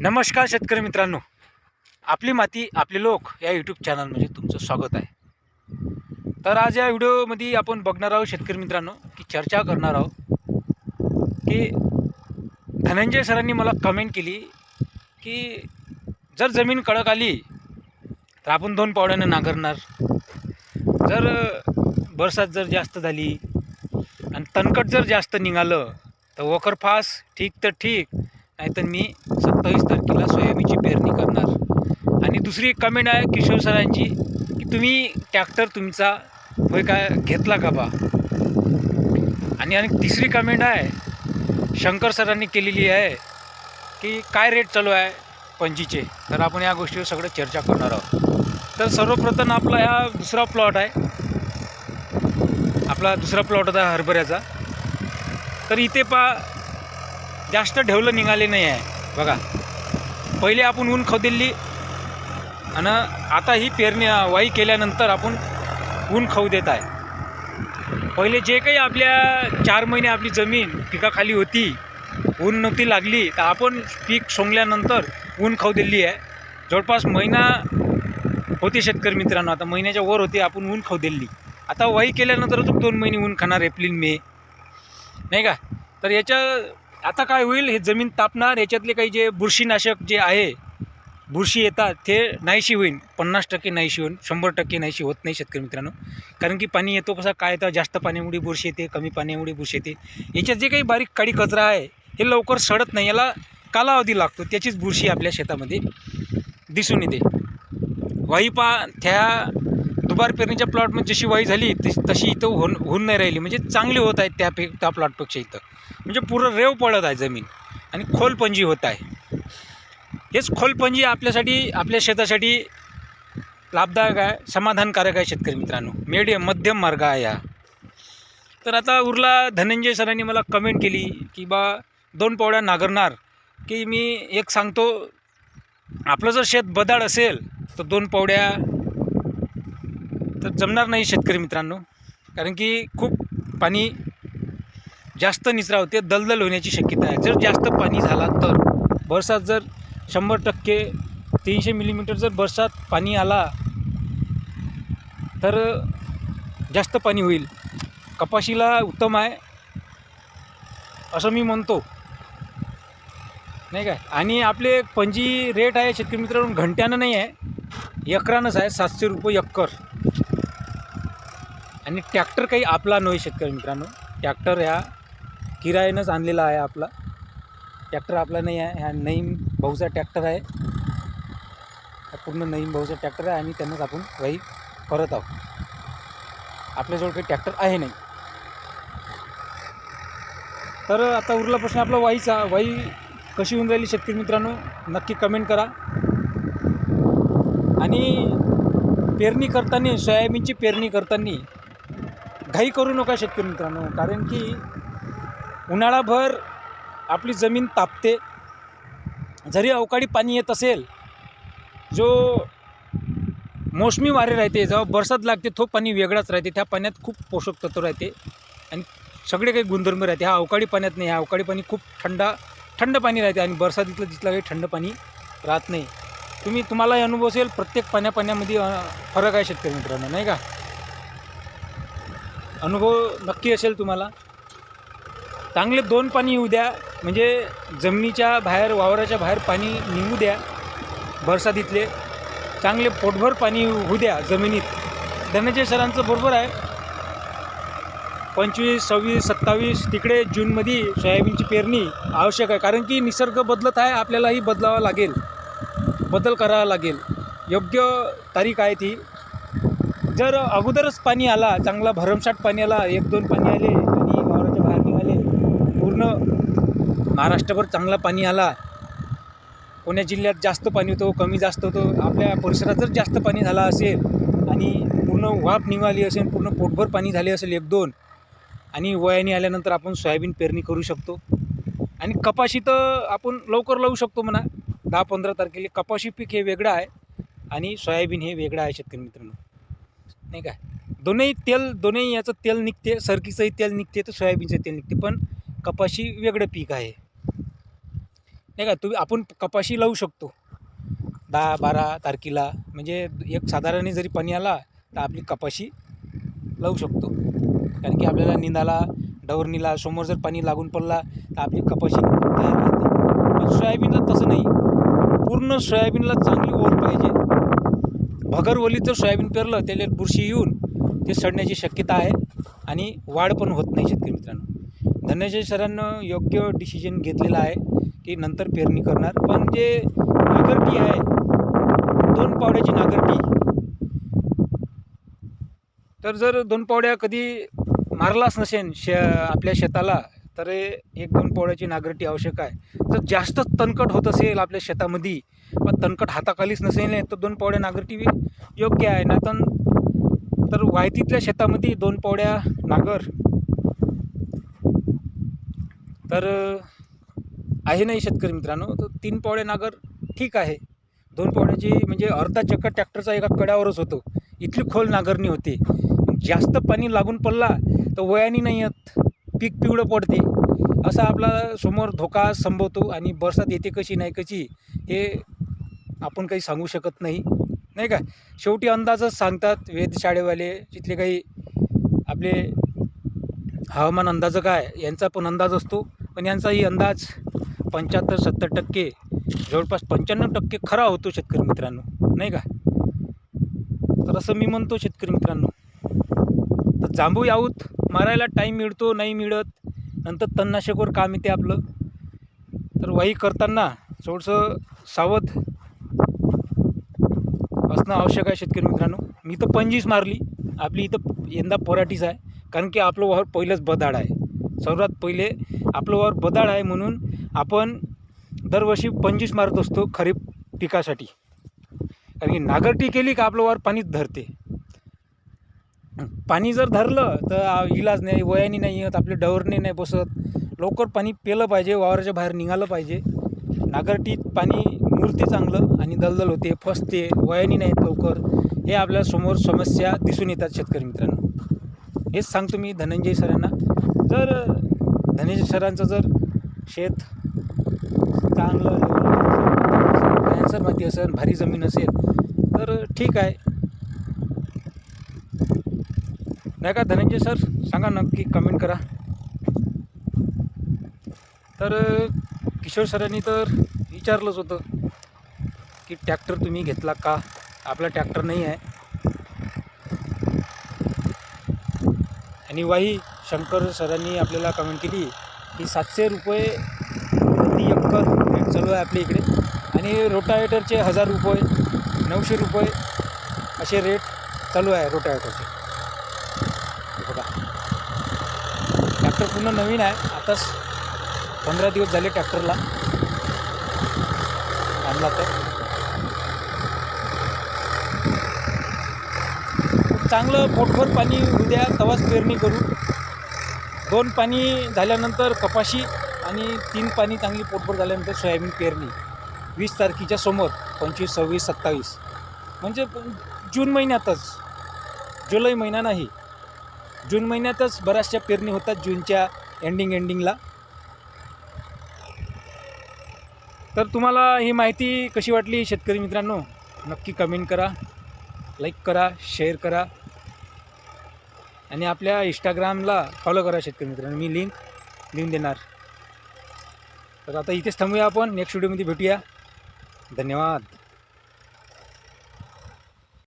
नमस्कार शेतकरी मित्रांनो. आपली माती आपले लोक या यूट्यूब चॅनलमध्ये तुमचं स्वागत आहे. तर आज या व्हिडिओमध्ये आपण बघणार आहोत शेतकरी मित्रांनो की चर्चा करणार आहोत की धनंजय सरांनी मला कमेंट केली की जर जमीन कडक आली तर आपण दोन पावड्यानं नांगरणार. जर बरसात जर जास्त झाली आणि तणकट जर जास्त निघालं तर वखर फास ठीक तर ठीक नाहीतर मी सत्तावीस तारखेला सोयाबीनची पेरणी करणार. आणि दुसरी एक कमेंट आहे किशोर सरांची की तुम्ही ट्रॅक्टर तुमचा होय काय घेतला का बा? आणि आणि तिसरी कमेंट आहे शंकर सरांनी केलेली आहे की काय रेट चालू आहे पंजीचे तर आपण या गोष्टीवर सगळं चर्चा करणार आहोत. तर सर्वप्रथम आपला हा दुसरा प्लॉट आहे. आपला दुसरा प्लॉट होता हरभऱ्याचा. तर इथे पा जास्त ढेवलं निघाले नाही आहे. बघा. पहिले आपण ऊन खवदिल्ली आणि आता ही पेरणी वाई केल्यानंतर आपण ऊन खाऊ देत आहे. पहिले जे काही आपल्या चार महिने आपली जमीन पिकाखाली होती ऊन नव्हती लागली तर आपण पीक सोंगल्यानंतर ऊन खाऊ दिली आहे. जवळपास महिना होते शेतकरी मित्रांनो आता महिन्याच्या वर होते आपण ऊन खाऊ दिली आता वाई केल्यानंतर अजून दोन महिने ऊन खाणार एप्रिल मे. नाही का? तर याच्या आता काय होईल? हे जमीन तापणार याच्यातले काही जे बुरशीनाशक जे आहे बुरशी येतात ते नाहीशी होईल. पन्नास टक्के नाहीशी होईल. शंभर टक्के नाहीशी होत नाही शेतकरी मित्रांनो. कारण की पाणी येतो कसा काय येतं? जास्त पाण्यामुळे बुरशी येते कमी पाण्यामुळे बुरशी येते. याच्यात जे काही बारीक काडी कचरा आहे हे लवकर सडत नाही. याला कालावधी लागतो. त्याचीच बुरशी आपल्या शेतामध्ये दिसून येते. वाईपा त्या दुबार पेरणीच्या प्लॉटमध्ये जशी वाई झाली तशी तशी इथं होऊन होऊन नाही राहिली. म्हणजे चांगली होत आहेत त्या पे त्या प्लॉटपेक्षा इथं. म्हणजे पुरं रेव पडत आहे जमीन आणि खोलपंजी होत आहे. हेच खोलपंजी आपल्यासाठी आपल्या शेतासाठी लाभदायक आहे समाधानकारक आहे शेतकरी मित्रांनो. मीडियम मध्यम मार्ग आहे हा. तर आता उरला धनंजय सरांनी मला कमेंट केली की बा दोन पावड्या नागरणार. की मी एक सांगतो आपलं जर शेत बदाड असेल तर दोन पावड्या तर जमणार नाही शेतकरी मित्रांनो. कारण की खूप पाणी जास्त निचरा होते दलदल होण्याची शक्यता आहे. जर जास्त पाणी झाला तर बरसात जर शंभर टक्के तीनशे मिलीमीटर जर बरसात पाणी आला तर जास्त पाणी होईल. कपाशीला उत्तम आहे असं मी म्हणतो. नाही काय? आणि आपले पंजी रेट आहे शेतकरी मित्रांनो घंट्यानं नाही आहे. एकरानंच आहे सातशे रुपये एकर. आणि ट्रॅक्टर काही आपला नाही शेतकरी मित्रांनो. ट्रॅक्टर ह्या किरायानंच आणलेला आहे आपला. ट्रॅक्टर आपला नाही आहे. ह्या नईम भाऊचा ट्रॅक्टर आहे. हा पूर्ण नईम भाऊचा ट्रॅक्टर आहे आणि त्यांनाच आपण काही करत आहोत. आपल्याजवळ काही ट्रॅक्टर आहे नाही. तर आता उरला प्रश्न आपला वाईचा. वाई कशी होऊन राहिली शेतकरी मित्रांनो? नक्की कमेंट करा. आणि पेरणी करताना सोयाबीनची पेरणी करताना घाई करू नका शेतकरी मित्रांनो कारण की उन्हाळाभर आपली जमीन तापते. जरी अवकाळी पाणी येत असेल जो मोसमी वारे राहते जेव्हा बरसात लागते तो पाणी वेगळाच राहते. त्या पाण्यात खूप पोषक तत्व राहते आणि सगळे काही गुणधर्म राहते. हा अवकाळी पाण्यात नाही हा अवकाळी पाणी खूप थंडा थंड पाणी राहते आणि बरसातीतलं तिथलं काही थंड पाणी राहत नाही. तुम्ही तुम्हालाही अनुभव असेल प्रत्येक पाण्या पाण्यामध्ये फरक आहे शेतकरी मित्रांनो नाही का? अनुभव नक्की असेल तुम्हाला. चांगले दोन पाणी येऊ द्या. म्हणजे जमिनीच्या बाहेर वावराच्या बाहेर पाणी निघू द्या. बरसातीतले चांगले पोटभर पाणी होऊ द्या जमिनीत. धनंजय सरांचं बरोबर आहे. पंचवीस सव्वीस सत्तावीस तिकडे जूनमध्ये सोयाबीनची पेरणी आवश्यक आहे. कारण की निसर्ग बदलत आहे आपल्यालाही बदलावा लागेल. बदल करावा लागेल. योग्य तारीख आहे ती. जर अगोदरच पाणी आला चांगला भरमसाठ पाणी आला एक दोन पाणी आले आणि वावराच्या बाहेर निघाले पूर्ण महाराष्ट्रभर चांगला पाणी आला पुणे जिल्ह्यात जास्त पाणी होतं कमी जास्त होतं आपल्या परिसरात जर जास्त पाणी झाला असेल आणि पूर्ण वाफ निघाली असेल पूर्ण पोटभर पाणी झाले असेल एक दोन आणि वयाने आल्यानंतर आपण सोयाबीन पेरणी करू शकतो. आणि कपाशी तर आपण लवकर लावू शकतो म्हणा दहा पंधरा तारखेला कपाशी पीक हे वेगळं आहे आणि सोयाबीन हे वेगळं आहे शेतकरी मित्रांनो. नाही काय दोन्ही तेल दोन्ही याचं तेल निघते सरकीचंही तेल निघते तर सोयाबीनचं तेल निघते पण कपाशी वेगळं पीक आहे. नाही का? तुम्ही आपण कपाशी लावू शकतो. दहा बारा तारखेला म्हणजे एक साधारण जरी पाणी आला तर आपली कपाशी लावू शकतो. कारण की आपल्याला निंदाला डवरणीला समोर जर पाणी लागून पडला तर आपली कपाशी तयार राहते. पण सोयाबीनला तसं नाही. पूर्ण सोयाबीनला चांगली ओढ पाहिजे. भगरवलीचं सोयाबीन पेरलं त्याला बुरशी येऊन ते सडण्याची शक्यता आहे आणि वाढ पण होत नाही शेतकरी मित्रांनो. धनंजय सरांनं योग्य डिसिजन घेतलेला आहे की नंतर पेरणी करणार. पण जे नागरटी आहे दोन पावड्याची नागरटी. तर जर दोन पावड्या कधी मारलाच नसेन शे आपल्या शेताला तर एक दोन पोळ्याची नागरटी आवश्यक आहे. जर जास्त तणकट होत असेल आपल्या शेतामध्ये पण तणकट हाताखालीच नसेल तर दोन पावड्या नागरटी योग्य आहे. ना तर तर वायतीतल्या शेतामध्ये दोन पावड्या नागर. तर आहे नाही शेतकरी मित्रांनो? तर तीन पावड्या नागर ठीक आहे. दोन पावड्याची म्हणजे अर्धा चक्कर ट्रॅक्टरचा एका कड्यावरच होतो. इथली खोल नागरणी होते. जास्त पाणी लागून पडला तर वयानी नाही येत. पीक पिवळं पडते. असा आपला समोर धोका संभवतो आणि बरसात येते कशी नाही कशी हे आपण काही सांगू शकत नाही. नाही का? शेवटी अंदाजच सांगतात वेधशाळेवाले तिथले काही आपले हवामान अंदाज काय यांचा पण अंदाज असतो. पण यांचाही अंदाज पंच्याहत्तर सत्तर टक्के जवळपास पंच्याण्णव टक्के खरा होतो शेतकरी मित्रांनो. नाही का? तर असं मी म्हणतो शेतकरी मित्रांनो. तर जांभू याऊत मारायला टाईम मिळतो नाही मिळत नंतर तणनाशकवर काम येते आपलं. तर वाही करताना थोडंसं सावध असणं आवश्यक आहे शेतकरी मित्रांनो. मी तर पंचवीस मारली. आपली इथं यंदा पराठीच आहे. कारण की आपलं वावर पहिलंच बदाड आहे. सर्वात पहिले आपलं वावर बदाड आहे म्हणून आपण दरवर्षी पंचवीस मारत असतो खरीप पिकासाठी. कारण की नागरटी केली का आपलं वावर पाणीच धरते. पाणी जर धरलं तर इलाज नाही वयानी नाही येत आपले डवरणे नाही बसत. लवकर पाणी पेलं पाहिजे वावराच्या बाहेर निघालं पाहिजे. नागरटीत पाणी मुरते चांगलं आणि दलदल होते फसते वयानी नाही लवकर. हे आपल्यासमोर समस्या दिसून येतात शेतकरी मित्रांनो. हेच सांगतो मी धनंजय सरांना. जर धनंजय सरांचं जर शेत चांगलं सर माती असेल भारी जमीन असेल तर ठीक आहे. नाही का धनंजय सर सांगा नक्की कमेंट करा. तर किशोर सरांनी तर विचारलंच होतं की ट्रॅक्टर तुम्ही घेतला का? आपला ट्रॅक्टर नाही आहे. आणि वाही शंकर सरांनी आपल्याला कमेंट केली की सातशे रुपये प्रति एकर रेट चालू आहे आपल्या इकडे. आणि रोटावेटरचे हजार रुपये नऊशे रुपये असे रेट चालू आहे रोटावेटरचे हे बघा ट्रॅक्टर पूर्ण नवीन आहे. आताच पंधरा दिवस झाले ट्रॅक्टरला. आणला तर चांगलं पोटभर पाणी उद्या तवाच पेरणी करू. दोन पाणी झाल्यानंतर कपाशी आणि तीन पाणी चांगली पोटभर झाल्यानंतर सोयाबीन पेरणी. वीस तारखेच्या समोर पंचवीस सव्वीस सत्तावीस. म्हणजे जून महिन्यातच. जुलै महिना नाही. जून महिन्यातच बऱ्याचशा पेरणी होतात जूनच्या एंडिंग एंडिंगला तर तुम्हाला ही माहिती कशी वाटली शेतकरी मित्रांनो? नक्की कमेंट करा लाईक करा शेअर करा. आणि आपल्या इंस्टाग्रामला फॉलो करा शेतकरी मित्रांनो. मी लिंक लिहून देणार. तर आता इथेच थांबूया आपण. नेक्स्ट व्हिडिओमध्ये भेटूया. धन्यवाद.